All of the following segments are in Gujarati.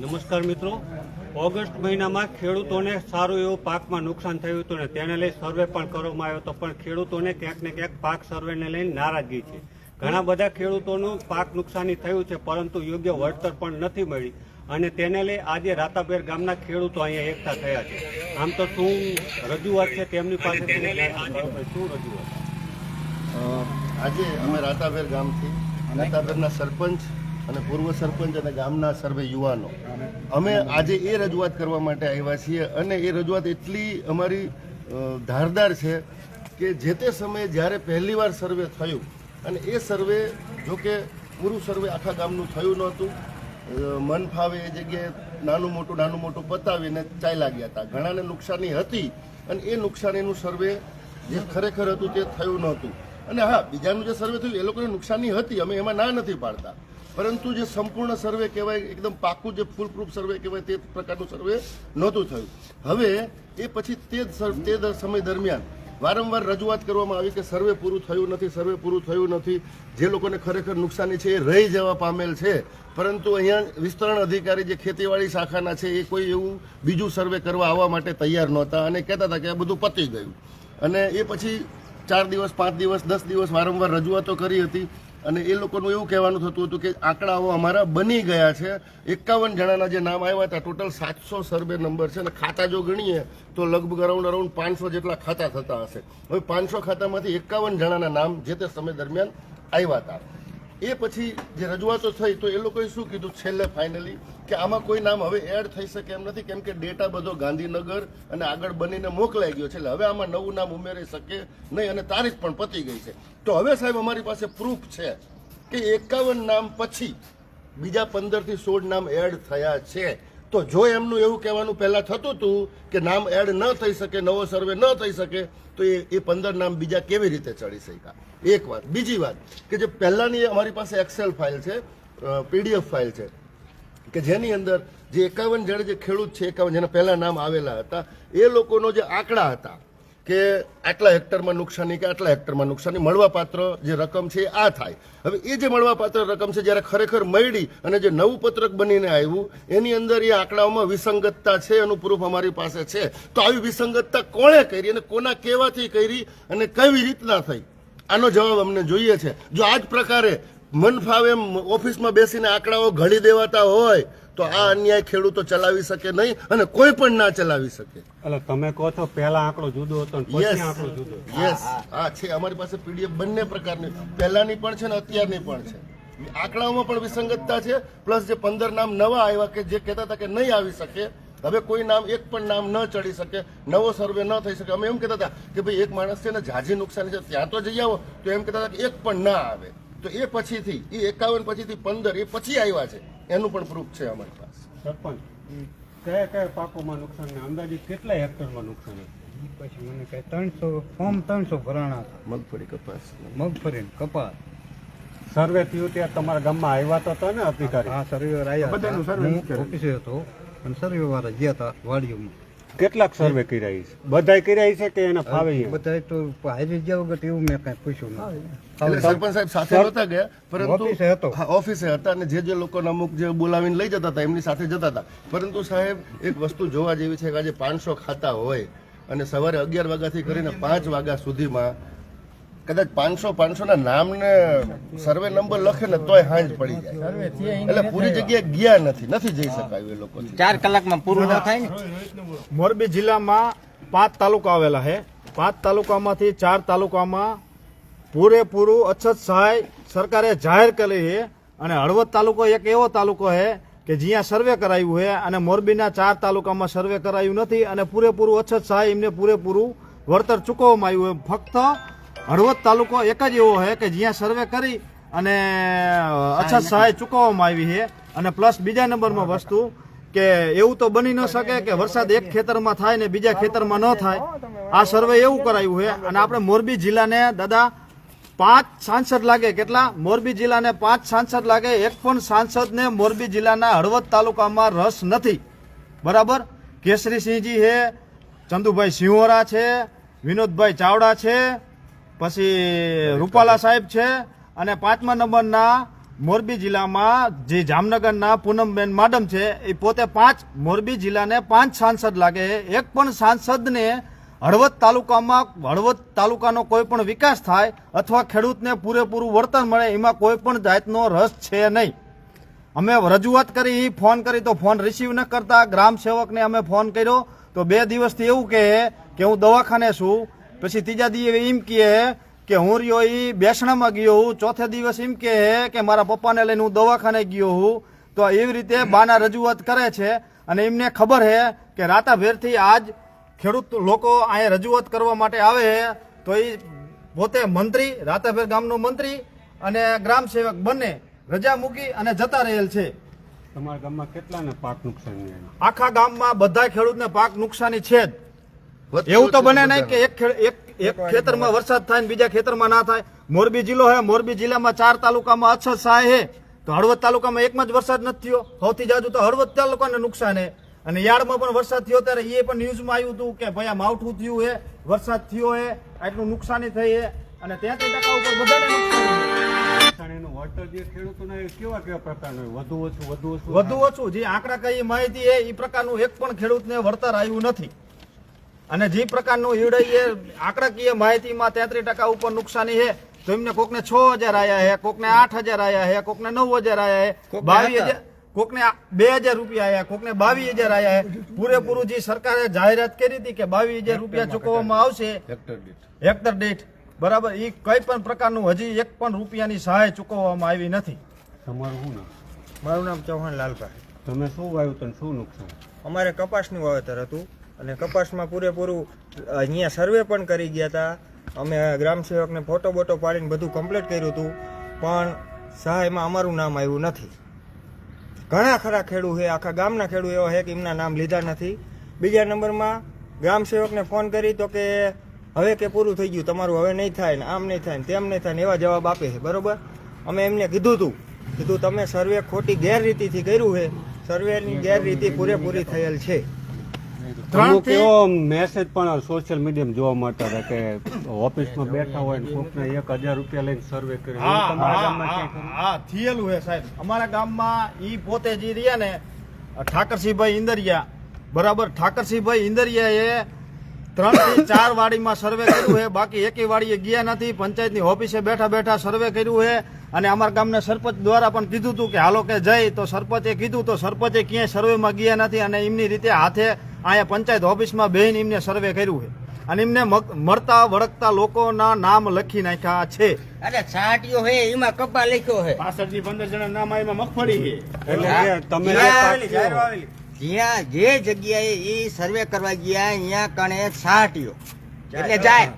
નમસ્કાર મિત્રો. ઓગસ્ટ મહિનામાં ખેડૂતોને સારું એવું પાકમાં નુકસાન થયું હતું ને તેને લઈ સર્વે પણ કરવામાં આવ્યો હતો. પણ ખેડૂતોને ક્યાંક ને ક્યાંક પાક સર્વેને લઈને નારાજગી છે. ઘણા બધા ખેડૂતોનું પાક નુકસાની થયું છે, પરંતુ યોગ્ય વળતર પણ નથી મળી. અને તેને લઈ આજે રાતાબેર ગામના ખેડૂતો અહીંયા એકઠા થયા છે. આમ તો શું રજૂઆત છે તેમની પાસે શું રજૂઆત આજે અમે રાતાભેર ગામથી રાતાભેરના સરપંચ અને પૂર્વ સરપંચ અને ગામના સર્વે યુવાનો. અમે આજે એ રજૂઆત કરવા માટે આવ્યા છીએ અને એ રજૂઆત એટલી અમારી ધારદાર છે કે જે તે સમયે જ્યારે પહેલીવાર સર્વે થયું, અને એ સર્વે જો કે પૂરું સર્વે આખા ગામનું થયું નહોતું મન ફાવે એ જગ્યાએ નાનું મોટું નાનું મોટું પતાવીને ચાલ્યા ગયા હતા. ઘણાને નુકસાની હતી, અને એ નુકસાનીનું સર્વે જે ખરેખર હતું તે થયું નહોતું. અને હા, બીજાનું જે સર્વે થયું, એ લોકોને નુકસાની હતી, અમે એમાં ના નથી પાડતા. પરંતુ જે સંપૂર્ણ સર્વે કહેવાય, એકદમ પાકું જે ફૂલ પ્રૂફ સર્વે કહેવાય, તે પ્રકારનું સર્વે નહોતું થયું. હવે, એ પછી તે તે સમય દરમિયાન વારંવાર રજૂઆત કરવામાં આવી કે સર્વે પૂરું થયું નથી સર્વે પૂરું થયું નથી. જે લોકોને ખરેખર નુકસાની છે, એ રહી જવા પામેલ છે. પરંતુ અહીંયા વિસ્તરણ અધિકારી જે ખેતીવાડી શાખાના છે, એ કોઈ એવું બીજું સર્વે કરવા આવવા માટે તૈયાર નહોતા અને કહેતા હતા કે આ બધું પતી ગયું. અને એ પછી ચાર દિવસ, પાંચ દિવસ, દસ દિવસ વારંવાર રજૂઆતો કરી હતી અને એ લોકોનું એવું કહેવાનું થતું હતું કે આંકડાઓ અમારા બની ગયા છે. એકાવન જણાના જે નામ આવ્યા હતા, ટોટલ સાતસો સર્વે નંબર છે અને ખાતા જો ગણીએ તો લગભગ અરાઉન્ડ અરાઉન્ડ પાંચસો જેટલા ખાતા થતા હશે. હવે પાંચસો ખાતામાંથી એકાવન જણાના નામ જે તે સમય દરમિયાન આવ્યા હતા. એ પછી જે રજૂઆતો થઈ તો એ લોકોએ શું કીધું? છેલ્લે ફાઇનલી કે આમાં કોઈ નામ હવે એડ થઈ શકે એમ નથી, કેમ કે ડેટા બધો ગાંધીનગર અને આગળ બનીને મોકલાઈ ગયો છે. એટલે હવે આમાં નવું નામ ઉમેરી શકે નહીં અને તારીખ પણ પતી ગઈ છે. તો હવે સાહેબ અમારી પાસે પ્રૂફ છે કે એકાવન નામ પછી બીજા પંદરથી સોળ નામ એડ થયા છે. તો જો એમનું એવું કહેવાનું પહેલા થતું હતું કે નામ એડ ન થઈ શકે, નવો સર્વે ન થઈ શકે, તો એ એ પંદર નામ બીજા કેવી રીતે ચડી શક્યા? એક વાત. બીજી વાત કે જે પહેલાની અમારી પાસે એક્સેલ ફાઇલ છે પીડીએફ ફાઇલ છે કે જેની અંદર જે એકાવન જણ જે ખેડૂત છે, એકાવન જેના પહેલાં નામ આવેલા હતા, એ લોકોનો જે આંકડા હતા કે આટલા હેક્ટરમાં નુકસાની કે આટલા હેક્ટરમાં નુકસાની, મળવાપાત્ર જે રકમ છે આ થાય. હવે એ જે મળવાપાત્ર રકમ છે, જ્યારે ખરેખર મળી અને જે નવું પત્રક બનીને આવ્યું, એની અંદર એ આંકડાઓમાં વિસંગતતા છે એનું પ્રૂફ અમારી પાસે છે. તો આવી વિસંગતતા કોણે કરી અને કોના કહેવાથી કરી અને કેવી રીતના થઈ? આનો જવાબ અમને જોઈએ છે. જો આ જ પ્રકારે મન ફાવે એમ ઓફિસમાં બેસીને આંકડાઓ ઘડી દેવાતા હોય તો આ અન્યાય ખેડૂતો ચલાવી શકે નહીં અને કોઈ પણ ના ચલાવી શકે. એટલે તમે કહો છો પહેલા આંકડો જુદો હતો આંકડો જુદો. યસ હા છે અમારી પાસે પીડીએફ બંને પ્રકારની. પહેલાની પણ છે ને અત્યારની પણ છે. આંકડાઓમાં પણ વિસંગતતા છે પ્લસ જે પંદર નામ નવા આવ્યા કે જે કહેતા હતા કે નહીં આવી શકે હવે કોઈ નામ એક પણ નામ ન ચડી શકે નવો સર્વે ન થઈ શકે. અમે એમ કહેતા હતા કે ભાઈ એક માણસ છે ને ઝાઝી નુકસાની છે ત્યાં તો જઈ આવો. તો એમ કહેતા હતા કે એક પણ ના આવે. તો એ પછીથી એ એકાવન પછીથી પંદર એ પછી આવ્યા છે. એનું પણ પ્રૂફ છે અમારી પાસે. સરપંચ કયા કયા પાકોમાં નુકસાન ને અંદાજિત કેટલા હેક્ટરમાં નુકસાન હતું? પછી મને કહે ત્રણસો ફોર્મ ત્રણસો ભરાણા હતા. મગફળી કપાસ. મગફળી કપાસ. સર્વે થયું ત્યારે તમારા ગામમાં આવ્યા તો હતા ને અધિકારી? હા સર્વે આવ્યા હતા. હું ઓફિસે હતો અને સર્વે વાળા ગયા હતા વાડીઓમાં. કેટલાક સર્વે કર્યા છે? બધાય કર્યા છે કે એને ફાવે બધા તો હારી ગયા વગર એવું મેં કાંઈ પૂછ્યું એટલે સરપંચ સાહેબ સાથે નહોતા ગયા પરંતુ ઓફિસે હતો. ઓફિસે હતા અને જે જે લોકોને અમુક જે બોલાવીને લઈ જતા હતા એમની સાથે જતા હતા. પરંતુ સાહેબ એક વસ્તુ જોવા જેવી છે કે આજે પાંચસો ખાતા હોય અને સવારે અગિયાર વાગ્યાથી કરીને પાંચ વાગ્યા સુધીમાં કદાચ પાંચસો પાંચસો ના નામ ને સર્વે નંબર લખે ને તોય હાંજ પડી જાય. એટલે પૂરી જગ્યાએ ગયા નથી નથી જઈ શકાયું એ લોકો ચાર કલાકમાં પૂરું ના થાય ને? મોરબી જિલ્લામાં પાંચ તાલુકા આવેલા છે. પાંચ તાલુકામાંથી ચાર તાલુકામાં પૂરેપૂરું અછત સહાય સરકારે જાહેર કરી છે અને હળવદ તાલુકો એક એવો તાલુકો છે કે જ્યાં સર્વે કરાયું છે અને મોરબીના ચાર તાલુકામાં સર્વે કરાયું નથી અને પૂરેપૂરું અછત સહાય એમને પૂરેપૂરું વળતર ચૂકવવામાં આવ્યું છે. ફક્ત હળવદ તાલુકો એક જ એવો છે કે જ્યાં સર્વે કરી અને અછત સહાય ચૂકવવામાં આવી છે. અને પ્લસ બીજા નંબરમાં વસ્તુ કે એવું તો બની ન શકે કે વરસાદ એક ખેતરમાં થાય ને બીજા ખેતરમાં ન થાય. આ સર્વે એવું કરાયું છે. અને આપણે મોરબી જિલ્લાને દાદા પાંચ સાંસદ લાગે. કેટલા? મોરબી જિલ્લાને પાંચ સાંસદ લાગે. એક પણ સાંસદને મોરબી જિલ્લાના હળવદ તાલુકામાં રસ નથી. બરાબર? કેસરીસિંહજી છે ચંદુભાઈ સિંહોરા છે વિનોદભાઈ ચાવડા છે પછી રૂપાલા સાહેબ છે અને પાંચમા નંબરના મોરબી જિલ્લામાં જે જામનગરના પૂનમબેન માડમ છે એ પોતે પાંચ મોરબી જિલ્લાને પાંચ સાંસદ લાગે એક પણ સાંસદને હળવદ તાલુકામાં હળવદ તાલુકાનો કોઈ પણ વિકાસ થાય અથવા ખેડૂતને પૂરેપૂરું વળતર મળે એમાં કોઈ પણ જાતનો રસ છે નહીં. અમે રજૂઆત કરી ફોન કરી તો ફોન રિસીવ ન કરતા. ગ્રામ સેવકને અમે ફોન કર્યો. તો બે દિવસથી એવું કહે કે હું દવાખાને છું. પછી ત્રીજા દિવસે એમ કહે કે હું રહ્યો એ બેસણામાં ગયો હું. ચોથે દિવસ એમ કહે કે મારા પપ્પાને લઈને હું દવાખાને ગયો હું. તો એવી રીતે બાના રજૂઆત કરે છે અને એમને ખબર છે કે રાતાભેરથી આજ ખેડૂત લોકો અહીંયા રજૂઆત કરવા માટે આવે છે તો એ પોતે મંત્રી રાતાભેર ગામનો મંત્રી અને ગ્રામ સેવક બંને રજા મૂકી અને જતા રહેલ છે. તમારા ગામમાં કેટલાને પાક નુકસાન આખા ગામમાં બધા ખેડૂતને પાક નુકસાની છે જ. એવું તો બને નહીં કે એક એક ખેતરમાં વરસાદ થાય ને બીજા ખેતરમાં ના થાય. મોરબી જિલ્લો હે મોરબી જિલ્લામાં ચાર તાલુકામાં અછત સહાય હે. તો હળવદ તાલુકામાં એકમાં જ વરસાદ નથી થયો. સૌથી જાજુ તો હળવદ તાલુકાને નુકસાન હે. અને યાર્ડમાં પણ વરસાદ થયો ત્યારે એ પણ ન્યૂઝમાં આવ્યું હતું કે ભાઈ આ માવઠું થયું હે વરસાદ થયો હે આટલું નુકસાની થઈ હે. અને ત્યાંથી ટકા ઉપર બધાને નુકસાન છે. વળતર જે ખેડૂતોને કેવા કેવા પ્રકારનું વધુ ઓછું વધુ ઓછું. વધુ ઓછું જે આંકડા કઈ માહિતી એ પ્રકારનું એક પણ ખેડૂતને વળતર આવ્યું નથી. અને જે પ્રકારનું ઈવડે એ આંકડાકીય માહિતીમાં તેત્રીસ ટકા ઉપર નુકસાની છે. તો એમને કોકને છ હજાર આયા છે કોકને આઠ હજાર આયા છે કોકને નવ હજાર આયા છે બાવીસ હજાર કોકને બે હજાર રૂપિયા આયા કોકને બાવીસ હજાર આયા છે. પૂરેપૂરું જે સરકારે જાહેરાત કરી હતી કે બાવીસ હજાર રૂપિયા ચૂકવવામાં આવશે હેક્ટર દીઠ બરાબર એ કઈ પણ પ્રકારનું હજી એક પણ રૂપિયાની સહાય ચૂકવવામાં આવી નથી. તમારું શું નામ? મારું નામ ચૌહાણ લાલભાઈ. તમે શું વાવ્યું તને શું નુકસાન? અમારે કપાસનું વાવેતર હતું. અને કપાસમાં પૂરેપૂરું અહીંયા સર્વે પણ કરી ગયા હતા. અમે ગ્રામ સેવકને ફોટો બોટો પાડીને બધું કમ્પ્લીટ કર્યું હતું, પણ સહાયમાં અમારું નામ આવ્યું નથી. ઘણા ખરા ખેડૂત છે, આખા ગામના ખેડૂત એવા છે કે એમના નામ લીધા નથી. બીજા નંબરમાં ગ્રામ સેવકને ફોન કરી તો કે, હવે કે પૂરું થઈ ગયું, તમારું હવે નહીં થાય ને, આમ નહીં થાય ને, તેમ નહીં થાય ને, એવા જવાબ આપે છે, બરોબર? અમે એમને કીધું હતું કીધું, તમે સર્વે ખોટી ગેરરીતિથી કર્યું છે, સર્વેની ગેરરીતિ પૂરેપૂરી થયેલ છે. અમુક એવો મેસેજ પણ સોશિયલ મીડિયામાં જોવા મળતા હતા કે ઓફિસમાં બેઠા હોય ને કોકને એક હજાર રૂપિયા લઈને સર્વે કરે હા થયેલું હે સાહેબ. અમારા ગામમાં ઈ પોતે જે રહ્યા ને ઠાકરસિંહભાઈ ઇન્દરિયા બરાબર? ઠાકરસિંહભાઈ ઇન્દરિયાએ ત્રણથી ચાર વાડીમાં સર્વે કર્યું છે. બાકી એકી વાડીએ ગયા નથી. પંચાયતની ઓફિસે બેઠા બેઠા સર્વે કર્યું છે. અને અમારા ગામના સરપંચ દ્વારા પણ કીધું હતું કે હાલો કે જઈ તો સરપંચે કીધું તો સરપંચે ક્યાંય સર્વેમાં ગયા નથી અને એમની રીતે હાથે અહીંયા પંચાયત ઓફિસમાં બેન એમને સર્વે કર્યું છે. અને એમને મગ- મળતા વળગતા લોકોના નામ લખી નાખ્યા છે. અરે છાટીઓ હે એમાં કપા લખ્યો હે. પાસઠથી પંદર જણા નામ એમાં મગફળી છે. એટલે તમે? જ્યાં જે જગ્યાએ એ સર્વે કરવા ગયા અહીંયા કણે છાટીઓ એટલે જાહેર.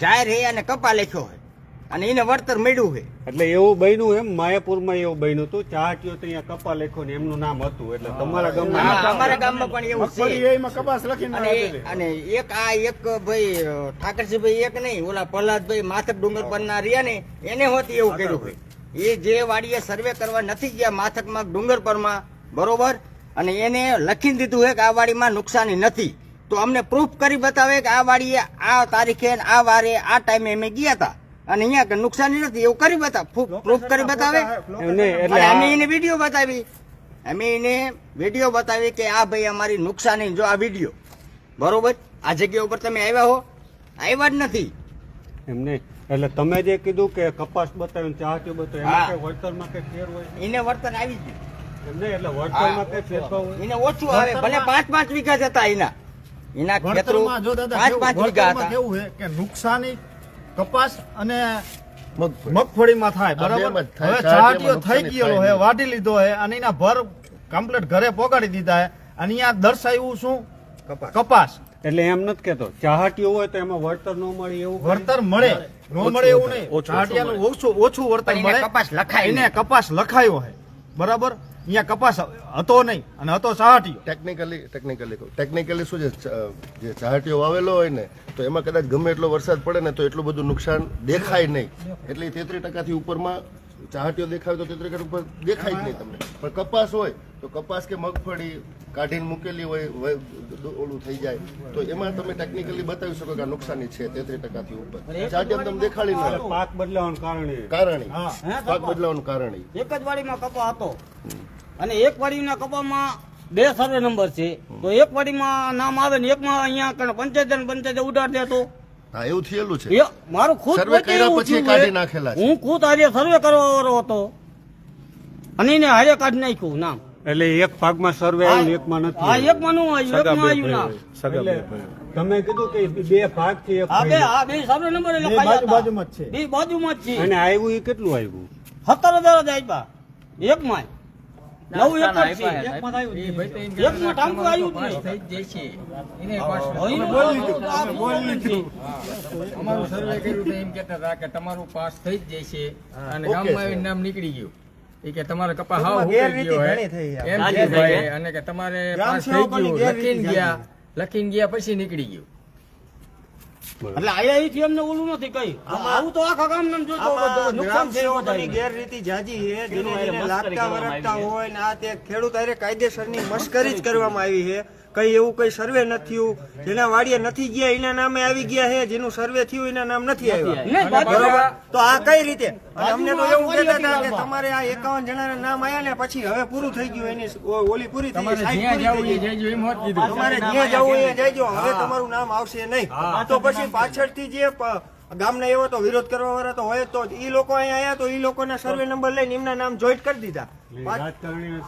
જાહેર હે અને કપા લખ્યો હે. અને એને વળતર મળ્યું છે. એટલે એવું બન્યું એમ માયાપુરમાં એવું બન્યું હતું. ચાહટીઓ તો અહીંયા કપા લેખો ને એમનું નામ હતું. એટલે તમારા ગામમાં અમારા ગામમાં પણ એવું છે. એમાં કપાસ લખીને અને અને એક આ એક ભાઈ ઠાકરસિંહભાઈ એક નહીં ઓલા પ્રહલાદભાઈ માથક ડુંગર પરના રહ્યા ને એને હોતી એવું કર્યું હોય એ જે વાડીએ સર્વે કરવા નથી ગયા માથકમાં ડુંગર પરમાં બરોબર? અને એને લખી દીધું છે કે આ વાડીમાં નુકસાની નથી. તો અમને પ્રૂફ કરી બતાવે કે આ વાડીએ આ તારીખે આ વારે આ ટાઈમે અમે ગયા હતા. અને અહીંયા કે નુકસાની નથી એવું કરી બતાવ પ્રૂફ કરી બતાવે. એટલે અમે એને વીડિયો બતાવી. અમે એને વીડિયો બતાવી કે આ ભાઈ અમારી નુકસાની જો આ વીડિયો બરોબર? આ જગ્યા ઉપર તમે આવ્યા હો. આવ્યા જ નથી. એમ નહીં એટલે તમે જે કીધું કે કપાસ બતાવ્યું ચાહતી બતાવ્યું વળતરમાં કે ફેર હોય? એને વર્તન આવી જ એમને એટલે વળતરમાં કે ફેરફાર હોય? એને ઓછું આવે ભલે પાંચ પાંચ વીઘા જતા એના. એના ખેતરો વળતરમાં જો દાદા પાંચ પાંચ વીઘા હતા. કેવું છે કે નુકસાની કપાસ અને મગફળી. મગફળીમાં થાય બરાબર. હવે ચાટીઓ થઈ ગયેલો હે. વાટી લીધો હે અને એના ભર કમ્પ્લીટ ઘરે પોગાડી દીધા હે. અને અહીંયા દર્શાવ્યું શું? કપાસ. કપાસ. એટલે એમ નથી કેતો ચાહટીઓ હોય તો એમાં વળતર ન મળે એવું વળતર મળે ન મળે એવું નહીં. ચાટિયાનું ઓછું ઓછું વળતર મળે. કપાસ લખાય એને કપાસ લખાયો હે. બરાબર? અહીંયા કપાસ હતો નહીં અને હતો ચાટીયો ટેકનિકલી ટેકનિકલી ટેકનિકલી શું છે જે ચાહટીઓ વાવેલો હોય ને, તો એમાં કદાચ ગમે એટલો વરસાદ પડે ને, તો એટલું બધું નુકસાન દેખાય નહીં. એટલે તેત્રીસ ટકાથી ઉપરમાં ચાહટીઓ દેખાય તો તેત્રીસ ટકા ઉપર દેખાય જ નહીં તમને. પણ કપાસ હોય, તો કપાસ કે મગફળી કાઢીને મૂકેલી હોય ઓલું થઈ જાય. તો એમાં તમે ટેકનિકલી બતાવી શકો કે આ નુકસાની છે તેત્રીસ ટકાથી ઉપર. ચાર્ટ તમે દેખાડી ના પાક બદલાવાનું કારણે કારણે પાક બદલાવાનું કારણે એક જ વાડીમાં કપા હતો. અને એક વાડીના કપામાં બે સર્વે નંબર છે. તો એક વાડીમાં નામ આવે ને એકમાં અહીંયા કણ પંચાયત ને પંચાયત ઉડાડ દેતો હા એવું થયેલું છે. મારું ખુદ સર્વે કર્યા પછી કાઢી છે. નાખેલા હું ખુદ આજે સર્વે કરવા વાળો હતો. અને એને હારે કાઢી નાખ્યું નામ. એટલે એક ભાગમાં સર્વે આવ્યું ને એકમાં નથી હા આવ્યું. એકમાં નું આવ્યું એકમાં આવ્યું નામ એટલે તમે કીધું કે બે ભાગ છે એક હા બે. હા બે સર્વે નંબર એટલે લખાયા બાજુ. બાજુમાં જ છે. બે બાજુમાં જ છે. અને આવ્યું એ કેટલું આવ્યું? સત્તર હજાર જ આપ્યા. એકમાં. નવું એક જ છે. એકમાં ટાંકું આવ્યું જ નહીં. બોલ લીધું બોલ લીધું. અમારું સર્વે કર્યું તો એમ કહેતા હતા કે તમારું પાસ થઈ જ જશે. અને ગામમાં નામ નીકળી ગયું. એ કે તમારે કપા હાવ ગયો હે. ઘણી થઈ એમ. કે ભાઈ અને કે તમારે પાસ થઈ ગયું લખીને ગયા લખીને ગયા પછી નીકળી ગયું. એટલે આઈઆઈટી એમને ઓલું નથી કઈ. આવું તો આખા ગામ ને જોતો નુકસાન. ગેરરીતિ જાજી છે જેને જેને લાગતા વરગતા હોય ને આ તે ખેડૂત કાયદેસરની મશ્કરી જ કરવામાં આવી છે. કઈ એવું કઈ સર્વે નથી થયું. જેના વાડીએ નથી ગયા એના નામે આવી ગયા છે. જેનું સર્વે થયું એના નામ નથી આવ્યા. બરોબર? તો આ કઈ રીતે? અમને તો એવું કહેતા હતા કે તમારે આ એકાવન જણાના નામ આવ્યા ને પછી હવે પૂરું થઈ ગયું એની ઓલી પૂરી થઈ તમારે જ્યાં જવું એ. જઈજો એમ હોત કીધું. તમારે જ્યાં જવું એ જઈજો હવે તમારું નામ આવશે નહીં. તો પછી પાછળથી જે ગામના એવો તો વિરોધ કરવા વાળા તો હોય તો એ લોકો અહીંયા આવ્યા તો ઈ લોકોના સર્વે નંબર લઈને એમના નામ જોઈન્ટ કરી દીધા. પાછ- રાજકારણી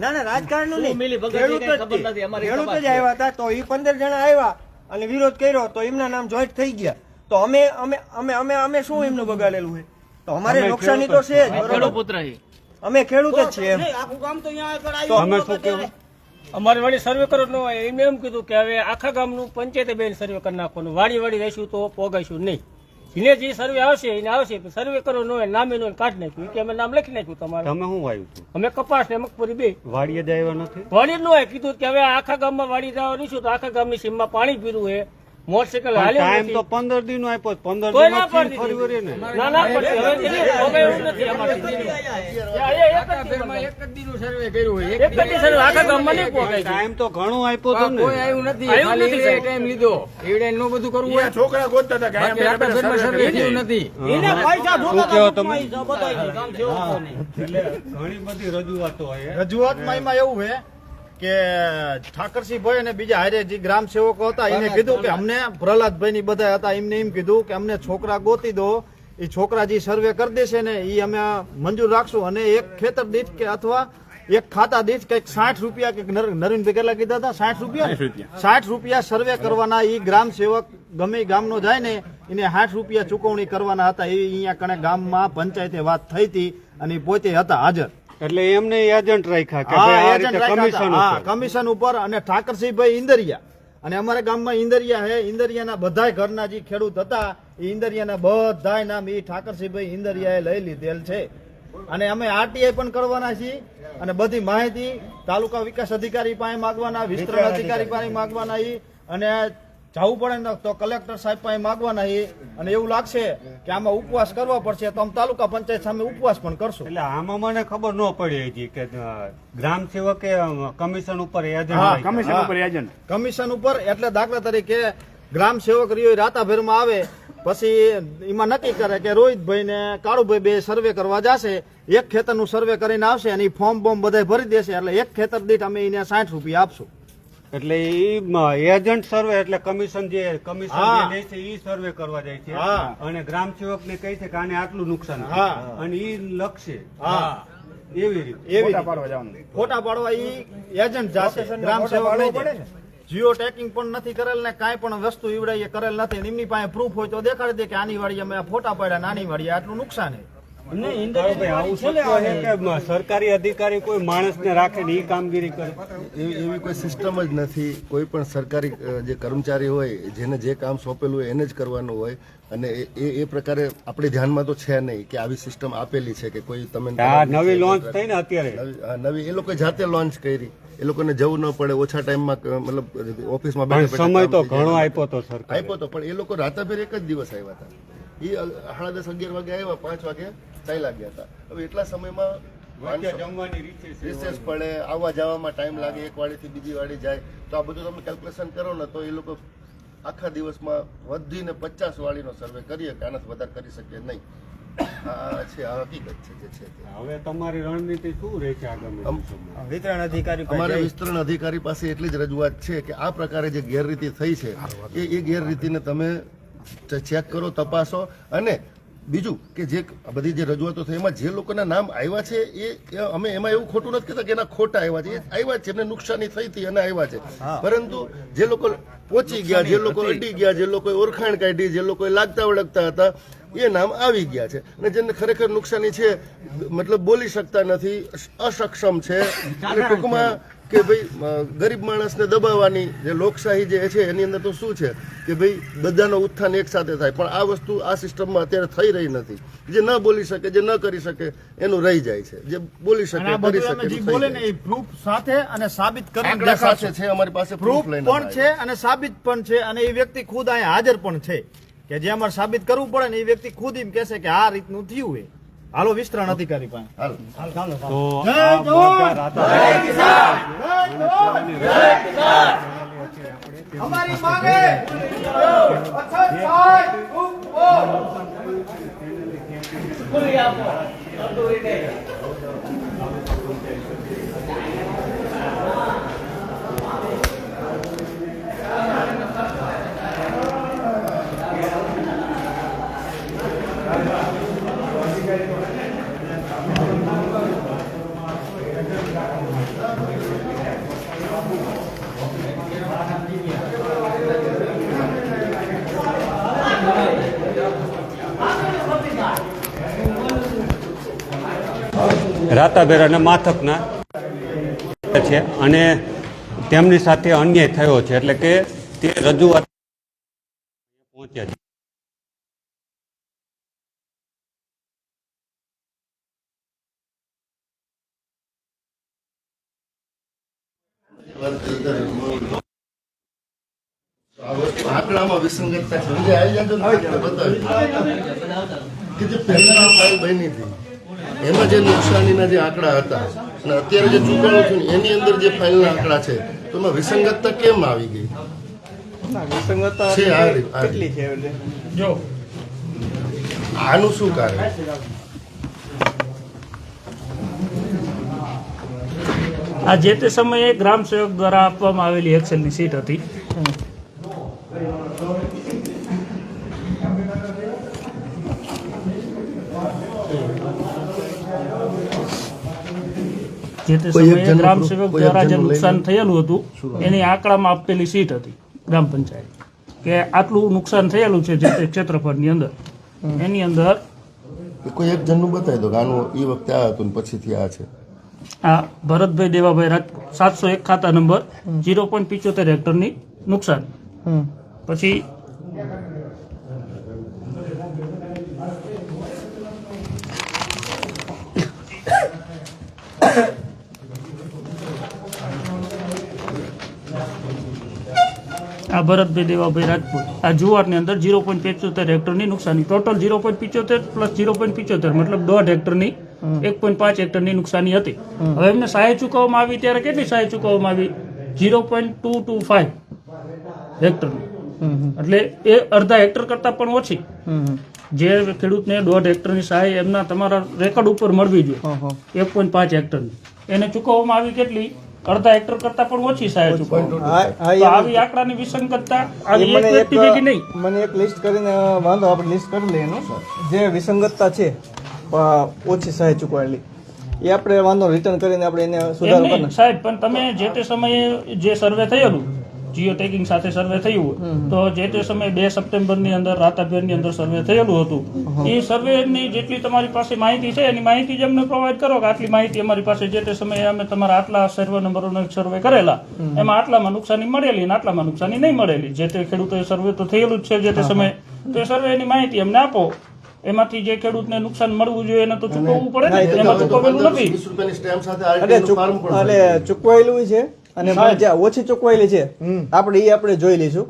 ના ના રાજકારણ નહીં. ખેડૂત જ ખબર તે. નથી, અમારી ખેડૂત જ આવ્યા હતા તો એ પંદર જણા આવ્યા અને વિરોધ કર્યો તો એમના નામ જોઈન્ટ થઈ ગયા. તો અમે અમે અમે અમે અમે શું એમનું બગાડેલું છે? તો અમારે નુકસાની તો છે જ બરોબર? અમે ખેડૂત જ છીએ. આખું ગામ તો અહીંયા? અમારે વાડી સર્વે કરો ન હોય એમને એમ કીધું કે હવે આખા ગામનું પંચાયતે બેન સર્વે કરી નાખવાનું. વાડી વાડી રહીશું તો પોગાઈશું નહીં. જેને જે સર્વે આવશે એને આવશે સર્વે કરો નો નામે નો કાઢ નાખ્યું. કે અમે નામ લખી નાખ્યું તમારે. તમે શું આવ્યું હતું? અમે કપાસ ને મગફળી બે. વાડીએ જાય નથી? વાડી નો હોય કીધું કે હવે આખા ગામમાં વાડી જવાનું છું તો આખા ગામની સીમમાં પાણી પીરું હે મોટરસાયકલ હાલે ટાઈમ તો પંદર દિન નો આપ્યો પંદર દિન ફરી વળીએ ને. ના ના પડશે. હવે એને પોગાય એવું નથી અમારે. એક જ આટાભેરમાં એક જ દીનું સર્વે કર્યું હોય. એક જ સર્વે આખા ગામમાં નહીં છે. ટાઈમ તો ઘણું આપ્યો હતો કોઈ આવ્યું નથી. આવ્યું ખાલી નથી, એ ટાઈમ લીધો. એવડે નો બધું કરવું હોય. છોકરા ગોતતા હતા કે આપણે આટાભેરમાં સર્વે થયું નથી. એને પૈસા જોતા હતા તમે? એ બધાય એટલે ઘણી બધી રજૂઆતો હોય. રજૂઆતમાં એમાં એવું છે કે ઠાકરસિંહભાઈ અને બીજા હારે જે ગ્રામ સેવકો હતા એને કીધું કે અમને પ્રહલાદભાઈ ની બધા હતા એમને એમ કીધું કે અમને છોકરા ગોતી દો એ છોકરા જે સર્વે કરી દેશે ને એ અમે મંજૂર રાખશું અને એક ખેતર દીઠ કે અથવા એક ખાતા દીઠ કંઈક સાઠ રૂપિયા કે નરેન્દ્ર કેટલા કીધા હતા? સાઠ રૂપિયા? સાઠ રૂપિયા. સર્વે કરવાના એ ગ્રામ સેવક ગમે ગામનો જાય ને એને સાઠ રૂપિયા ચૂકવણી કરવાના હતા એ અહીંયા કણે ગામમાં પંચાયતે વાત થઈ હતી અને પોતે હતા હાજર. એટલે એમને એજન્ટ રાખ્યા કે ભાઈ આ એજન્ટ રીતે રાખ્યા કમિશન હા, ઉપર. કમિશન ઉપર અને ઠાકરસિંહભાઈ ઇન્દરિયા. અને અમારા ગામમાં ઇન્દરિયા હે ઇન્દરિયાના બધાય ઘરના જે ખેડૂત હતા એ ઇન્દરિયાના બધાય નામ એ ઠાકરસિંહભાઈ ઇન્દરિયાએ લઈ લીધેલ છે. અને અમે આરટીઆઈ પણ કરવાના છીએ અને બધી માહિતી તાલુકા વિકાસ અધિકારી પાસે માગવાના વિસ્તરણ અધિકારી પાસે માગવાના એ અને જવું પડે ને તો કલેક્ટર સાહેબ પાસે માંગવાના એ અને એવું લાગશે કે આમાં ઉપવાસ કરવો પડશે તો આમ તાલુકા પંચાયત સામે ઉપવાસ પણ કરશું. એટલે આમાં મને ખબર ન પડી હજી કે ગ્રામ સેવકે કમિશન ઉપર એજન્ટ કમિશન ઉપર એજન્ટ કમિશન ઉપર એટલે દાખલા તરીકે ગ્રામ સેવક રહ્યો રાતાભેરમાં આવે પછી એમાં નક્કી કરે કે રોહિતભાઈ ને કાળુભાઈ બે સર્વે કરવા જશે એક ખેતરનું સર્વે કરીને આવશે અને ફોર્મ બોર્મ બધા ભરી દેશે. એટલે એક ખેતર દીઠ અમે એને સાઠ રૂપિયા આપશું. એટલે ઈ એજન્ટ સર્વે એટલે કમિશન જે કમિશન જે લે છે ઈ સર્વે કરવા જાય છે. અને ગ્રામ સેવક ને કહે છે કે આને આટલું નુકસાન હા. અને ઈ લખશે. હા. એવી રીતે. એવી. ફોટા પાડવા ઈ એજન્ટ જાશે. ગ્રામ સેવક નહીં જાય. જીઓ ટેકિંગ પણ નથી કરેલ ને કાંઈ પણ વસ્તુ ઈવડાઈ કરેલ નથી. એમની પાસે પ્રૂફ હોય તો દેખાડી દે કે આની વાળી અમે ફોટા પાડ્યા નાની વાળી આટલું નુકસાન છે. સરકારી અધિકારી કોઈ માણસને રાખે ને એ કામગીરી કરે? એવી એવી કોઈ સિસ્ટમ જ નથી. કોઈ પણ સરકારી જે કર્મચારી હોય જેને જે કામ સોંપેલું હોય એને જ કરવાનું હોય. અને એ- એ પ્રકારે આપણે ધ્યાનમાં તો છે નહીં કે આવી સિસ્ટમ આપેલી છે કે કોઈ તમે નવી લોન્ચ થઈ ને અત્યારે. નવી એ લોકો જાતે લોન્ચ કરી. એ લોકોને જવું ન પડે. ઓછા ટાઈમમાં મતલબ ઓફિસમાં સમય તો. ઘણો આપ્યો તો સર આપ્યો તો પણ એ લોકો રાતાભેર એક જ દિવસ આવ્યા હતા. એ સાડા દસ અગિયાર વાગે આવ્યા પાંચ વાગે ચાલ્યા ગયા હતા. હવે એટલા સમયમાં વચ્ચે જમવાની રીત છે રિસેસ પડે આવવા જવામાં ટાઈમ લાગે એક વાડીથી બીજી વાડી જાય. તો આ બધું તમે કેલ્ક્યુલેશન કરો ને તો એ લોકો આખા દિવસમાં વધીને પચાસ વાળીનો સર્વે કરીએ કે આનાથી વધારે કરી શકીએ નહીં. આ છે આ હકીકત છે જે છે હવે તમારી રણનીતિ શું રહે છે આગામી વિતરણ અધિકારી પાસે અમારે વિસ્તરણ અધિકારી પાસે એટલી જ રજૂઆત છે કે આ પ્રકારે જે ગેરરીતિ થઈ છે એ એ ગેરરીતિને તમે ચેક કરો તપાસો. અને બીજું કે જે બધી જે રજૂઆતો થઈ એમાં જે લોકોના નામ આવ્યા છે એ અમે એમાં એવું ખોટું નથી કહેતા કે એના ખોટા આવ્યા છે. એ આવ્યા છે એમને નુકસાની થઈ હતી અને આવ્યા છે. પરંતુ જે લોકો પહોંચી ગયા જે લોકો અડી ગયા જે લોકોએ ઓળખાણ કાઢી જે લોકોએ લાગતા વળગતા હતા એ નામ આવી ગયા છે. અને જેને ખરેખર નુકસાની છે મતલબ બોલી શકતા નથી અસક્ષમ છે. ટૂંકમાં કે ભાઈ ગરીબ માણસને દબાવવાની જે લોકશાહી જે છે એની અંદર તો શું છે? કે ભાઈ બધાનો ઉત્થાન એક સાથે થાય. પણ આ વસ્તુ આ સિસ્ટમમાં અત્યારે થઈ રહી નથી. જે ન બોલી શકે જે ન કરી શકે એનું રહી જાય છે. જે બોલી શકે કરી શકે બોલે ને એ પ્રૂફ સાથે અને સાબિત દેખાડશે સાથે છે અમારી પાસે પ્રૂફ પણ છે અને સાબિત પણ છે અને એ વ્યક્તિ ખુદ અહીંયા હાજર પણ છે. કે જે અમારે સાબિત કરવું પડે ને એ વ્યક્તિ ખુદ એમ કહેશે કે આ રીતનું થયું છે હાલો વિસ્તરણ અધિકારી પાસે. હાલ. તો અમારી માંગે! રાતાબેર અને માથકના છે અને તેમની સાથે અન્યાય થયો છે. એટલે કે તે રજૂઆત પહોંચ્યા છે. આંકડામાં કે જે પહેલા ફાઇલ બની હતી એમાં જે નુકસાનીના જે આંકડા હતા અને અત્યારે જે ચૂકવણું થયું એની અંદર જે ફાઇલના આંકડા છે તો એમાં વિસંગતતા કેમ આવી ગઈ? છે આ રીત- જો. આનું શું કારણ? આ જે તે સમયે ગ્રામ સેવક દ્વારા આપવામાં આવેલી એક્સેલની સીટ હતી. જે તે સમયે ગ્રામ સેવક દ્વારા જે નુકસાન થયેલું હતું એની આંકડામાં આપેલી સીટ હતી ગ્રામ પંચાયત કે આટલું નુકસાન થયેલું છે જે તે ક્ષેત્રફળની અંદર. એની અંદર કોઈ એક જણનું બતાવી દો કે આનું એ વખતે આ હતું ને પછીથી આ છે. આ ભરતભાઈ દેવાભાઈ રાજ સાતસો એક ખાતા નંબર જીરો પોઈન્ટ પિચોતેર હેક્ટરની નુકસાન. પછી આ ભરતભાઈ દેવાભાઈ રાજપૂત. આ જુવારની અંદર ઝીરો પોઈન્ટ પંચોતેર હેક્ટરની નુકસાની. ટોટલ ઝીરો પોઈન્ટ પિચોતેર પ્લસ ઝીરો પોઈન્ટ પિચોતેર મતલબ દોઢ હેક્ટરની એક પોઈન્ટ પાંચ હેક્ટરની નુકસાની હતી. હવે એમને સહાય ચૂકવવામાં આવી ત્યારે કેટલી સહાય ચૂકવવામાં આવી? Zero point two two five હેક્ટરની. એટલે એ અડધા હેક્ટર કરતાં પણ ઓછી. જે ખેડૂતને દોઢ હેક્ટરની સહાય એમના તમારા રેકોર્ડ ઉપર મળવી જોઈએ. એક પોઈન્ટ પાંચ હેક્ટરની. એને ચૂકવવામાં આવી કેટલી? અડધા હેક્ટર કરતા પણ ઓછી સહાય ચૂકવવામાં આવી આંકડાની વિસંગતતા આવી એક વ્યક્તિ ભેગી નહીં. મને એક લિસ્ટ કરીને વાંધો આપણે લિસ્ટ કરી લઈએ એનું. જે વિસંગતતા છે ઓછી સહાય ચૂકવાયેલી. એ આપણે વાંધો રિટર્ન કરીને આપણે એને સુધારો સાહેબ પણ તમે જે તે સમયે જે સર્વે થયેલું જીઓ ટેકિંગ સાથે સર્વે થયું તો જે તે સમયે બે સપ્ટેમ્બરની અંદર રાતાભેરની અંદર સર્વે થયેલું હતું. એ સર્વે ની જેટલી તમારી પાસે માહિતી છે એની માહિતી જ અમને પ્રોવાઈડ કરો કે આટલી માહિતી અમારી પાસે જે તે સમયે અમે તમારા આટલા સર્વે નંબરોનો સર્વે કરેલા. એમાં આટલામાં નુકસાની મળેલી અને આટલામાં નુકસાની નહીં મળેલી. જે તે ખેડૂતોએ સર્વે તો થયેલું જ છે જે તે સમયે. તો એ સર્વેની માહિતી અમને આપો. એમાંથી જે ખેડૂતને નુકસાન મળવું જોઈએ એને તો ચૂકવવું પડે ને એમાં ચૂકવેલું નથી. વીસ રૂપિયાની સ્ટેમ્પ સાથે એટલે ચૂકવાયેલું છે. અને જ્યાં ઓછી ચૂકવાયેલી છે આપણે એ આપણે જોઈ લઈશું.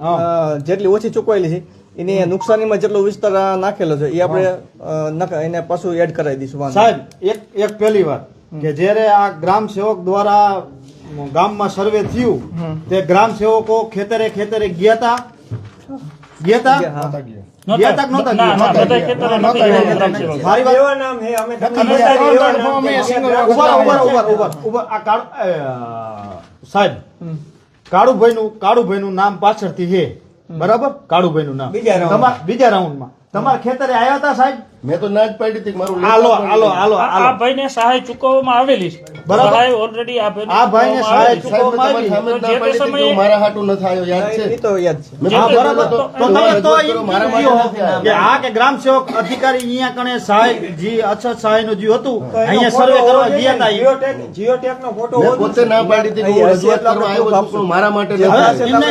જેટલી ઓછી ચૂકવાયેલી છે એની નુકસાનીમાં જેટલો વિસ્તાર નાખેલો છે એ આપણે એને પાછું એડ કરાવી દઈશું સાહેબ એક એક પહેલી વાત. કે જ્યારે આ ગ્રામ સેવક દ્વારા ગામમાં સર્વે થયું તે ગ્રામ સેવકો ખેતરે ખેતરે ગયા હતા ગયા તા? હે સાહેબ કાળુભાઈ નું કાળુભાઈ નું નામ પાછળથી છે બરાબર? કાળુભાઈ નું નામ. બીજા રાઉન્ડમાં તમારા ખેતરે આવ્યા હતા સાહેબ? મેં તો ના જ પાડી હતી મારું હાલો હાલો હાલો આ ભાઈને સહાય ચૂકવવામાં આવેલી છે. બરાબર. સહાય ઓલરેડી આ ભાઈ આ ભાઈને સહાય ચૂકવવામાં આવી જ સમયે- મારા હાટુ ન થાયો યાદ છે? એ તો યાદ છે. મેં હા બરાબર તો તમે તો મારા માટે કે આ કે ગ્રામ સેવક અધિકારી અહીંયા કણે સહાય જી અછત સહાયનું જે હતું અહીંયા સર્વે કરવા ગયા હતા જીઓટેક જીઓટેક નો ફોટો મેં પોતે ના પાડી હતી હું રજૂઆત કરવા આવ્યો છું પણ મારા માટે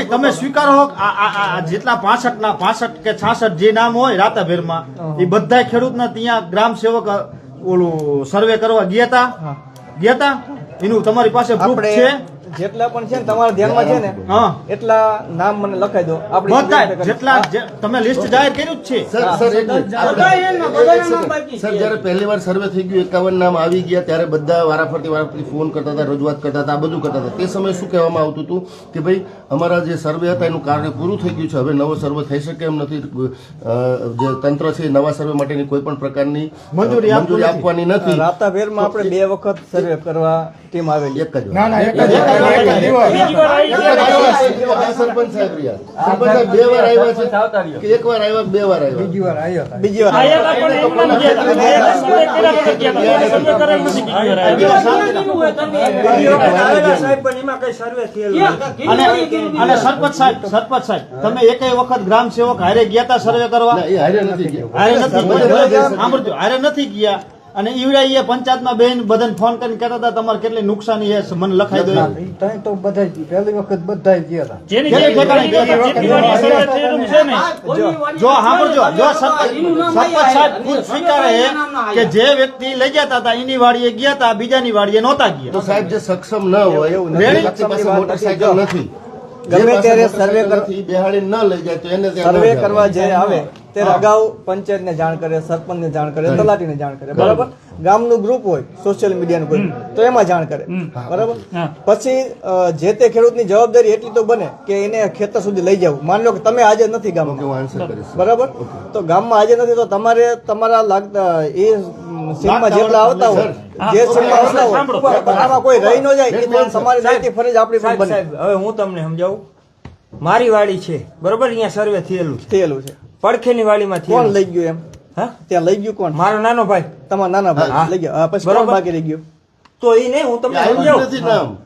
તમે સ્વીકારો આ જેટલા પાસઠ ના પાસઠ કે છાસઠ જે નામ હોય રાતાભેરમાં એ બધા ખેડૂતના ત્યાં ગ્રામ સેવક ઓલું સર્વે કરવા ગયા તા. ગયા તા? એનું તમારી પાસે પ્રૂફ છે? જેટલા પણ છે ને તમારા ધ્યાનમાં છે ને હા. એટલા નામ મને લખાઈ દો. આપણે જેટલા તમે લિસ્ટ જાહેર કર્યું જ છે. સર જ્યારે પહેલી વાર સર્વે થઈ ગયું એકાવન નામ આવી ગયા ત્યારે બધા વારાફરતી વારાફરતી ફોન કરતા હતા રજૂઆત કરતા હતા આ બધું કરતા હતા. તે સમયે શું કહેવામાં આવતું હતું કે ભાઈ અમારા જે સર્વે હતા એનું કાર્ય પૂરું થઈ ગયું છે. હવે નવો સર્વે થઈ શકે એમ નથી. જે તંત્ર છે નવા સર્વે માટેની કોઈ પણ પ્રકારની મંજૂરી નથી. આપવાની નથી. રાતાભેરમાં આપણે બે વખત સર્વે કરવા ટીમ આવેલી. એક જ ના ના સરપંચ સાહેબ રહ્યા સરપંચ બે વાર આવ્યા છે એક વાર આવ્યા બે વાર આવ્યા બીજી વાર બીજી વાર અને સરપંચ સાહેબ સરપંચ સાહેબ તમે એક વખત ગ્રામ સેવક હારે ગયા તા સર્વે કરવા? હારે નથી ગયા. હારે નથી ગયા? અને ઈવડા એ પંચાયતમાં બેન બધાને ફોન કરીને કહેતા હતા તમારે કેટલી નુકસાની છે? મને લખાઈ દો. ત્યાં તો બધા પહેલી વખત બધા ગયા હતા. જો સાંભળજો. જો સરપંચ સરપંચ સાહેબ ખુદ સ્વીકારે કે જે વ્યક્તિ લઈ ગયા હતા એની વાડીએ ગયા હતા બીજાની વાડીએ નહોતા ગયા. તો સાહેબ જે સક્ષમ ન હોય એવું મોટરસાયકલ નથી. ગમે ત્યારે સર્વે બેહાડી ન લઈ જાય તો એને સર્વે કરવા જે આવે ત્યારે અગાઉ પંચાયતને જાણ કરે સરપંચને જાણ કરે તલાટીને જાણ કરે બરાબર. ગામનું ગ્રુપ હોય સોશિયલ મીડિયાનું કોઈ તો એમાં જાણ કરે. બરાબર? પછી જે તે ખેડૂતની જવાબદારી એટલી તો બને કે એને ખેતર સુધી લઈ જવું. માની લો કે તમે આજે નથી ગામમાં. બરાબર? તો ગામમાં આજે નથી તો તમારે તમારા લાગતા એ સીમમાં જેટલા આવતા હોય જે સીમમાં આવતા હોય. આમાં કોઈ રહી ન જાય એ તો તમારી નૈતિક ફરજ આપણી પણ બને. હવે હું તમને સમજાવું. મારી વાડી છે બરોબર? અહીંયા સર્વે થયેલું થયેલું છે. પડખેની વાડીમાં કોણ લઈ ગયું એમ? હા? ત્યાં લઈ ગયું કોણ? મારો નાનો ભાઈ. તમારા નાના ભાઈ. લઈ ગયો. પછી કોણ બાકી રહી ગયું? તો એ નહીં હું તમને સમજાવું.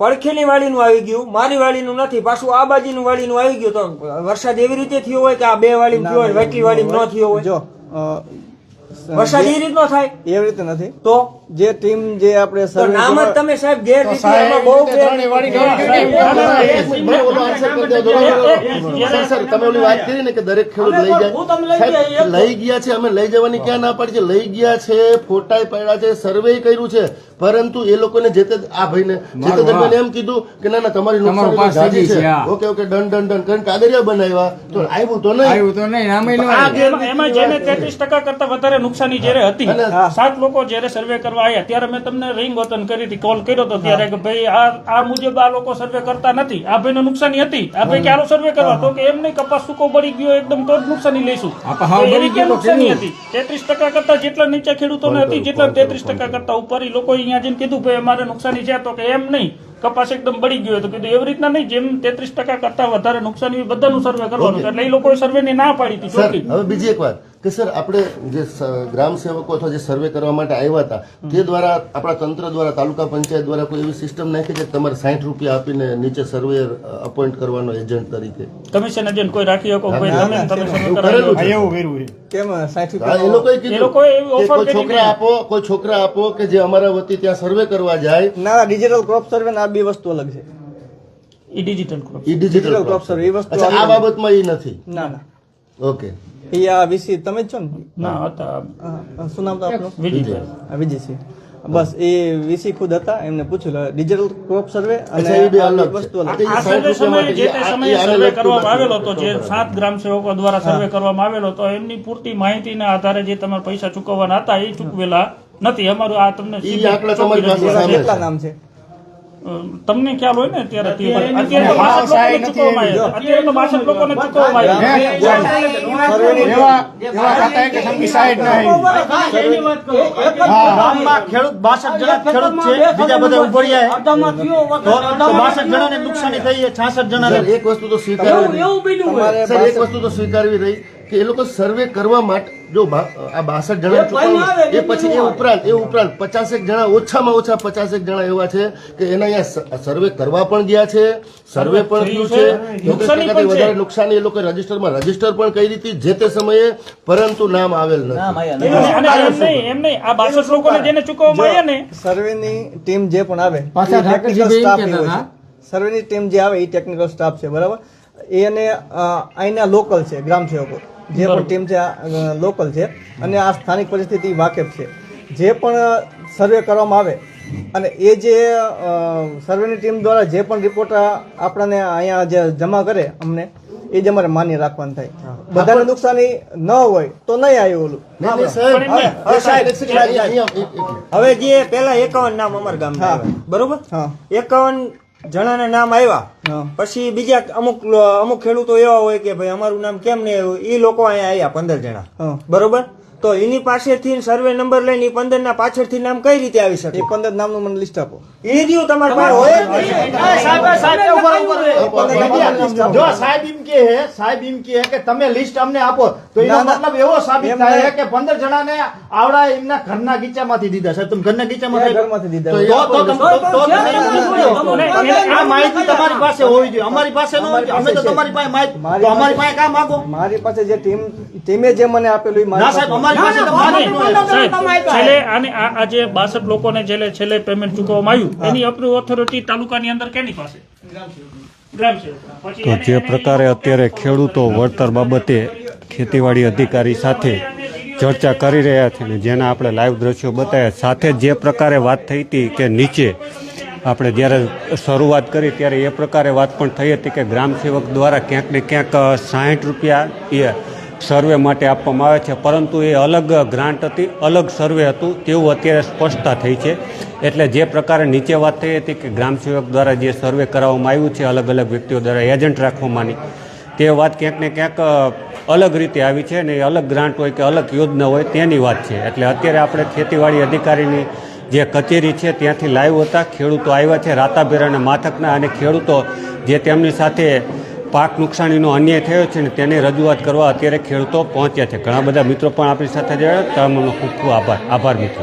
પડખેની વાળીનું આવી ગયું મારી વાળીનું નથી પાછું આ બાજુનું વાળીનું આવી ગયું. તો વરસાદ એવી રીતે થયો હોય કે આ બે વાળી થયો હોય વચલી વાળી ન થયો હોય? જો વરસાદ એ રીતનો થાય? એવી રીતે નથી. તો? જે ટીમ જે આપણે નામ જ તમે સાહેબ ગેરરીતિ એમાં બહુ તમે ઓલી વાત કરી ને કે દરેક ખેડૂત લઈ જાય. લઈ ગયા છે અમે લઈ જવાની ક્યાં ના પાડી છે? લઈ ગયા છે ફોટા પડ્યા છે સર્વે કર્યું છે. પરંતુ એ લોકોને જે તે આ ભાઈને જે તે દરમિયાન એમ કીધું કે ના ના તમારી નુકસાન જાજી છે, okay okay done done done. કરીને કાગળિયા બનાવ્યા. તો આવ્યું તો નહીં. આવ્યું તો નહીં એમાં જેને તેત્રીસ ટકા કરતા વધારે નુકસાની જ્યારે હતી સાત લોકો જ્યારે સર્વે કરવા આવ્યા. ત્યારે મેં તમને રિંગ વતન કરી હતી કોલ કર્યો હતો ત્યારે કે ભાઈ આ આ મુજબ આ લોકો સર્વે કરતા નથી. આ ભાઈને નુકસાની હતી. આ ભાઈ ક્યારે સર્વે કરવા? તો કે એમ નહીં કપાસ સૂકો બળી ગયો એકદમ તો જ નુકસાની લઈશું. એવી તો નુકસાની હતી? તેત્રીસ ટકા કરતા જેટલા નીચે ખેડૂતોને હતી જેટલા તેત્રીસ ટકા કરતા ઉપર. લોકો અહીંયા જઈને કીધું ભાઈ અમારે નુકસાની છે. તો કે એમ નહીં. કપાસ એકદમ બળી ગયો. તો કીધું એવી રીતના નહીં જેમ તેત્રીસ ટકા કરતા વધારે નુકસાની બધાનું સર્વે કરવાનું. એટલે એ લોકોએ સર્વેની ના પાડી હતી હવે બીજી એક વાત. કે સર આપણે જે ગ્રામ સેવકો અથવા જે સર્વે કરવા માટે આવ્યા હતા તે દ્વારા આપણા તંત્ર દ્વારા તાલુકા પંચાયત દ્વારા કોઈ એવી સિસ્ટમ નાખી છે કે તમારે સાઠ રૂપિયા આપીને નીચે સર્વેયર અપોઇન્ટ કરવાનો એજન્ટ તરીકે? કમિશન એજન્ટ કોઈ રાખી શકો? તમે ના. કેમ એ લોકોએ કીધું કોઈ છોકરા આપો કોઈ છોકરા આપો કે જે અમારા વતી ત્યાં સર્વે કરવા જાય. ના ડિજિટલ ક્રોપ સર્વે આ બે વસ્તુ અલગ છે. E digital crop. એ ડિજિટલ વસ્તુ આ બાબતમાં એ નથી? ના ના. ઓકે. એ આ વિસી તમે જ છો ને? ના હતા. શું નામ તો આપનું? વિજય આ વિજયસિંહ. બસ એ વીસી ખુદ હતા એમને પૂછ્યું ડિજિટલ ક્રોપ સર્વે અને એ બે અલગ વસ્તુ અલગ આ આ સર્વે સમયે જે તે સમયે સર્વે કરવામાં આવેલો હતો જે સાત ગ્રામ સેવકો દ્વારા સર્વે કરવામાં આવેલો હતો એમની પૂરતી માહિતીના આધારે જે તમારે પૈસા ચૂકવવાના હતા એ ચૂકવેલા નથી. અમારું આ તમને. નામ છે. તમને ખ્યાલ હોય ને અત્યારે તે અત્યારે તો બાસઠ લોકોને ચૂકવવામાં આવ્યા. અત્યારે તો બાસઠ લોકોને ચૂકવવામાં ગામમાં ખેડૂત બાસઠ જણા ખેડૂત છે બીજા બધા ઉભર્યા તો બાસઠ જણાને નુકસાની થઈ છે છાસઠ જણાને. એક વસ્તુ તો સ્વીકારવી એક વસ્તુ તો સ્વીકારવી રહી. કે એ લોકો સર્વે કરવા માટે જો બા- આ બાસઠ જણા એ પછી એ ઉપરાંત એ ઉપરાંત પચાસેક જણા ઓછામાં ઓછા પચાસેક જણા એવા છે કે એના અહીંયા સર્વે કરવા પણ ગયા છે સર્વે પણ થયું છે. વધારે નુકસાની એ લોકો રજીસ્ટરમાં રજિસ્ટર પણ કરી હતી જે તે સમયે પરંતુ નામ આવેલ નથી. નહીં આ બાસઠ લોકોને જેને ચૂકવવામાં આવ્યા ને સર્વેની ટીમ જે પણ આવે સર્વેની ટીમ જે આવે એ ટેકનિકલ સ્ટાફ છે બરાબર? એ અને અહીંના લોકલ છે ગ્રામ સેવકો જે પણ ટીમ છે લોકલ છે અને આ સ્થાનિક પરિસ્થિતિ વાકેફ છે. જે પણ સર્વે કરવામાં આવે અને એ જે સર્વેની ટીમ દ્વારા જે પણ રિપોર્ટ આપણને અહીંયા જે જમા કરે અમને એ જ અમારે માન્ય રાખવાનું થાય. બધાને નુકસાની ન હોય તો નહીં આવ્યું ઓલું. હવે જે પેલા એકાવન નામ અમારા ગામ. બરોબર? હા. એકાવન જણાના નામ આવ્યા પછી બીજા અમુક અમુક ખેડૂતો એવા હોય કે ભાઈ અમારું નામ કેમ નહીં આવ્યું? એ લોકો અહીંયા આવ્યા પંદર જણા. બરોબર? તો એની પાસેથી સર્વે નંબર લઈને એ પંદર ના પાછળથી નામ કઈ રીતે આવી શકે? પંદર નામનું મને લિસ્ટ આપો. એ રહ્યું તમારે પાસે હોય? જ. સાહેબ એમ કે હે સાહેબ એમ કે હે કે તમે લિસ્ટ અમને આપો તો એનો. મતલબ એવો સાબિત થાય છે કે પંદર જણાને આવડા એમના ઘરના ગીચામાંથી દીધા સાહેબ તમે ઘરના ગીચામાં એ ઘરમાંથી દીધા. તો. આ માહિતી તમારી પાસે હોવી જોઈએ. અમારી પાસે ન હોય. અમે તો તમારી પાસે માહિતી તો અમારી પાસે- કામ માગો? મારી પાસે જે ટીમ ટીમે જે મને આપેલું એ મારી ના સાહેબ છેલ્લે અને આ જે બાસઠ લોકોને છેલ્લે છેલ્લે પેમેન્ટ ચૂકવવામાં આવ્યું એની અપ્રુવ ઓથોરિટી તાલુકાની અંદર કેની પાસે? ગ્રામ સેવક. પછી તો જે પ્રકારે અત્યારે ખેડૂતો વળતર બાબતે ખેતીવાડી અધિકારી સાથે ચર્ચા કરી રહ્યા છે ને જેના આપણે લાઈવ દ્રશ્યો બતાવ્યા. સાથે જે પ્રકારે વાત થઈ હતી કે નીચે આપણે જ્યારે શરૂઆત કરી ત્યારે એ પ્રકારે વાત પણ થઈ હતી કે ગ્રામ સેવક દ્વારા ક્યાંક ને ક્યાંક સાહીઠ રૂપિયા એ સર્વે માટે આપવામાં આવે છે, પરંતુ એ અલગ ગ્રાન્ટ હતી, અલગ સર્વે હતું, તેવું અત્યારે સ્પષ્ટતા થઈ છે. એટલે જે પ્રકારે નીચે વાત થઈ હતી કે ગ્રામ સેવક દ્વારા જે સર્વે કરાવવામાં આવ્યું છે, અલગ અલગ વ્યક્તિઓ દ્વારા એજન્ટ રાખવામાંની, તે વાત ક્યાંક ને ક્યાંક અલગ રીતે આવી છે અને એ અલગ ગ્રાન્ટ હોય કે અલગ યોજના હોય તેની વાત છે. એટલે અત્યારે આપણે ખેતીવાડી અધિકારીની જે કચેરી છે, ત્યાંથી લાઈવ હતા, ખેડૂતો આવ્યા છે, રાતાભેર અને માથકના અને ખેડૂતો જે તેમની સાથે પાક નુકસાનીનો અન્યાય થયો છે ને તેની રજૂઆત કરવા અત્યારે ખેડૂતો પહોંચ્યા છે. ઘણા બધા મિત્રો પણ આપણી સાથે જોડાયા. તમામનો ખૂબ ખૂબ આભાર. આભાર, મિત્રો.